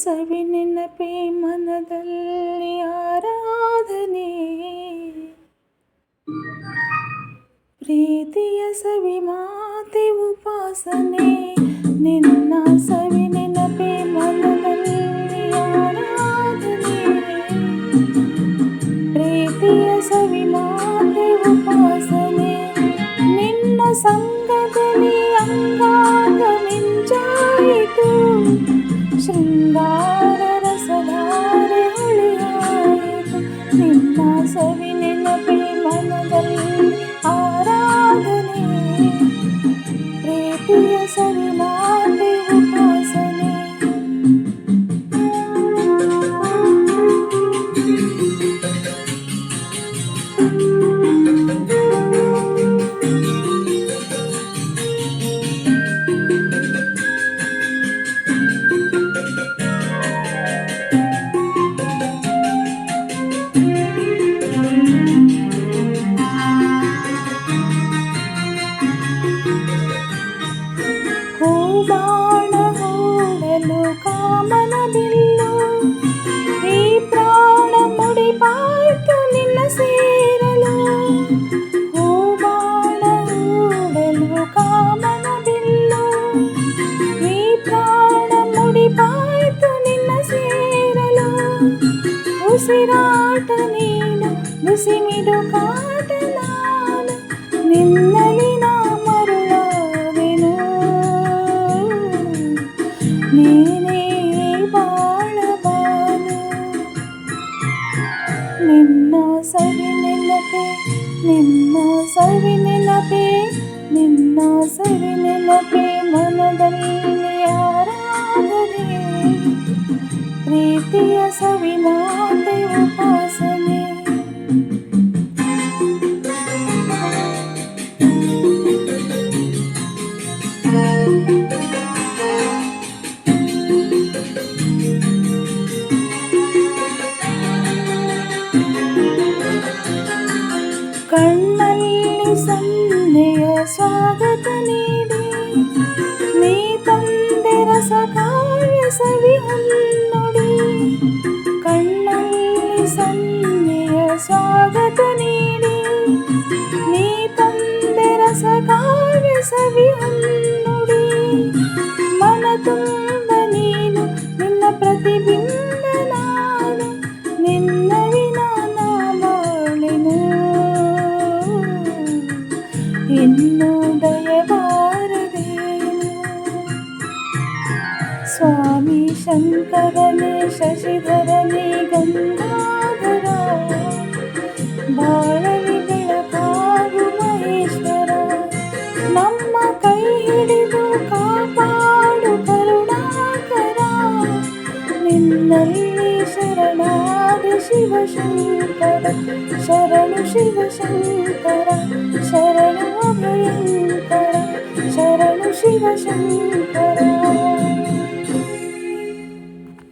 ಸವಿ ನೆನಪೆ ಮನದಲ್ಲಿ ಆರಾಧನೆ ಪ್ರೀತಿಯ ಸವಿ ಮಾತೆ ಉಪಾಸನೆ ನಿನ್ನ ಸವಿ ನೆನಪೆ ಮನದಲ್ಲಿ ಆರಾಧನೆ ಪ್ರೀತಿಯ ಸವಿ ಮಾತೆ ಸವಿ ನೆನಪೆ ಮನದಲ್ಲಿ ಆರಾಧನೆ ಪ್ರೀತಿಯ ಕಾಮನ ಬಿಲ್ಲು ಈ ಪ್ರಾಣ ಮುಡಿಪಾಯ್ತು ನಿನ್ನ ಸೇರಲು ಹೂಬಾಣ ಹೂಡಲು ಕಾಮನ ಬಿಲ್ಲು ಈ ಪ್ರಾಣ ಮುಡಿಪಾಯ್ತು ನಿನ್ನ ಸೇರಲು ಉಸಿರಾಟ ನೀನು ಬಿಸಿಮಿಡು ಕಾಟ ನಾನು ನಿನ್ನಲಿ ನಿನ್ನ ಸವಿ ನೆನಪೆ ನಿನ್ನ ಸವಿ ನೆನಪೆ ನಿನ್ನ ಸವಿ ನೆನಪೆ ಮನದಲ್ಲಿ ಆರಾಧನೆ ಪ್ರೀತಿಯ ಸವಿ ಕಣ್ಣಲ್ಲಿ ಸನ್ನೆಯ ಸ್ವಾಗತ ನೀಡಿ ನೀ ತಂದೆ ರಸ ಕಾವ್ಯ ಸವಿ ಹೊನ್ನುಡಿ ಕಣ್ಣಲ್ಲಿ ಸನ್ನೆಯ ಸ್ವಾಗತ ನೀಡಿ ನೀ ತಂದೆ ರಸ ಕಾವ್ಯ ಸವಿ ಹೊನ್ನುಡಿ ಮನ ತುಂಬ ಸ್ವಾಮಿ ಶಂಕರನೇ ಶಶಿಧರನೇ ಗಂಗಾಧರ ಬಾಳಲಿ ಬೆಳಕಾಗು ಮಹೇಶ್ವರ ನಮ್ಮ ಕೈ ಹಿಡಿದು ಕಾಪಾಡು ಕರುಣಾಕರ ನಿನ್ನಲ್ಲಿ ಶರಣಾದ ಶಿವಶಂಕರ ಶರಣು ಶಿವಶಂಕರ ಶರಣು ಅಭಯಂಕರ ಶರಣು ಶಿವಶಂಕರ